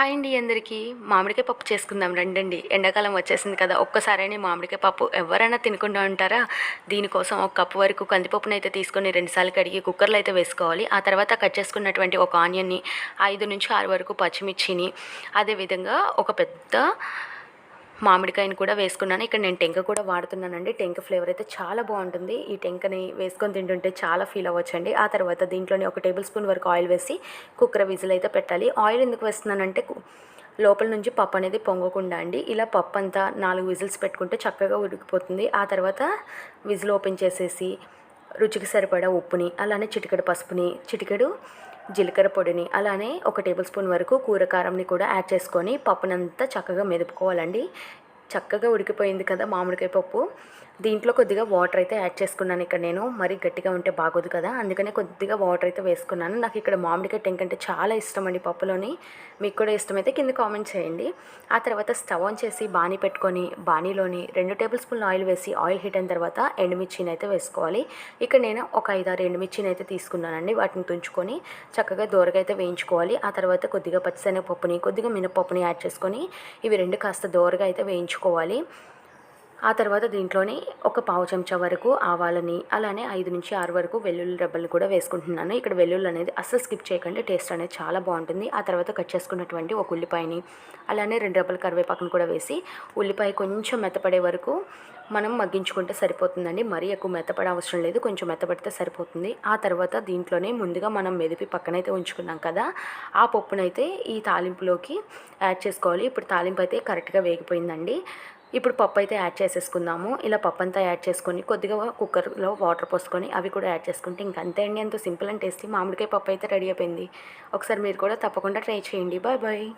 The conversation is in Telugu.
హాయ్ అండి అందరికీ. మామిడికాయ పప్పు చేసుకుందాం రండండి. ఎండాకాలం వచ్చేసింది కదా ఒక్కసారైనా మామిడికాయ పప్పు ఎవరైనా తినకుండా ఉంటారా? దీనికోసం ఒక కప్పు వరకు కందిపప్పును అయితే తీసుకొని రెండుసార్లు కడిగి కుక్కర్లో అయితే వేసుకోవాలి. ఆ తర్వాత కట్ చేసుకున్నటువంటి ఒక ఆనియన్ని ఐదు నుంచి ఆరు వరకు పచ్చిమిర్చిని. అదేవిధంగా ఒక పెద్ద మామిడికాయని కూడా వేసుకున్నాను. ఇక్కడ నేను టెంక కూడా వాడుతున్నానండి. టెంక ఫ్లేవర్ అయితే చాలా బాగుంటుంది. ఈ టెంకని వేసుకొని తింటుంటే చాలా ఫీల్ అవ్వచ్చండి. ఆ తర్వాత దీంట్లోనే ఒక టేబుల్ స్పూన్ వరకు ఆయిల్ వేసి కుక్కర్ విజిల్ అయితే పెట్టాలి. ఆయిల్ ఎందుకు వేస్తున్నానంటే లోపల నుంచి పప్పు అనేది పొంగకుండా అండి. ఇలా పప్పు అంతా నాలుగు విజిల్స్ పెట్టుకుంటే చక్కగా ఉడికిపోతుంది. ఆ తర్వాత విజిల్ ఓపెన్ చేసేసి రుచికి సరిపడా ఉప్పుని అలానే చిటికెడు పసుపుని చిటికెడు జీలకర్ర పొడిని అలానే ఒక టేబుల్ స్పూన్ వరకు కూరకారంని కూడా యాడ్ చేసుకొని పప్పునంతా చక్కగా మెదుపుకోవాలండి. చక్కగా ఉడికిపోయింది కదా మామిడికాయ పప్పు. దీంట్లో కొద్దిగా వాటర్ అయితే యాడ్ చేసుకున్నాను ఇక్కడ నేను. మరీ గట్టిగా ఉంటే బాగోదు కదా. అందుకనే కొద్దిగా వాటర్ అయితే వేసుకున్నాను. నాకు ఇక్కడ మామిడికాయ టెంక్ అంటే చాలా ఇష్టం అండి పప్పులోని. మీకు కూడా ఇష్టమైతే కింద కామెంట్ చేయండి. ఆ తర్వాత స్టవ్ ఆన్ చేసి బాణీ పెట్టుకొని బాణీలోని రెండు టేబుల్ స్పూన్లు ఆయిల్ వేసి ఆయిల్ హీట్ అయిన తర్వాత ఎండుమిర్చిని అయితే వేసుకోవాలి. ఇక్కడ నేను ఒక ఐదారు ఎండుమిర్చిని అయితే తీసుకున్నానండి. వాటిని తుంచుకొని చక్కగా దూరగా అయితే వేయించుకోవాలి. ఆ తర్వాత కొద్దిగా పచ్చిశనగపప్పుని కొద్దిగా మినపప్పుని యాడ్ చేసుకొని ఇవి రెండు కాస్త దూరగా అయితే వేయించుకోవాలి. ఆ తర్వాత దీంట్లోనే ఒక పావు చెంచా వరకు ఆవాలని అలానే ఐదు నుంచి ఆరు వరకు వెల్లుల్లి రెబ్బలు కూడా వేసుకుంటున్నాను. ఇక్కడ వెల్లుల్లి అనేది అస్సలు స్కిప్ చేయకండి టేస్ట్ అనేది చాలా బాగుంటుంది. ఆ తర్వాత కట్ చేసుకున్నటువంటి ఒక ఉల్లిపాయని అలానే రెండు రెబ్బల కరివేపాకును కూడా వేసి ఉల్లిపాయ కొంచెం మెత్తపడే వరకు మనం మగ్గించుకుంటే సరిపోతుందండి. మరీ ఎక్కువ మెత్తపడే అవసరం లేదు కొంచెం మెత్తపడితే సరిపోతుంది. ఆ తర్వాత దీంట్లోనే ముందుగా మనం మెదిపి పక్కనైతే ఉంచుకున్నాం కదా ఆ పప్పునైతే ఈ తాలింపులోకి యాడ్ చేసుకోవాలి. ఇప్పుడు తాలింపు అయితే కరెక్ట్గా వేగిపోయిందండి. ఇప్పుడు పప్పు అయితే యాడ్ చేసేసుకుందాము. ఇలా పప్పు అంతా యాడ్ చేసుకొని కొద్దిగా కుక్కర్లో వాటర్ పోసుకొని అవి కూడా యాడ్ చేసుకుంటే ఇంక అంతే అండి. ఎంతో సింపుల్ అండ్ టేస్టీ. మామిడికాయ పప్పు అయితే రెడీ అయిపోయింది. ఒకసారి మీరు కూడా తప్పకుండా ట్రై చేయండి. Bye bye.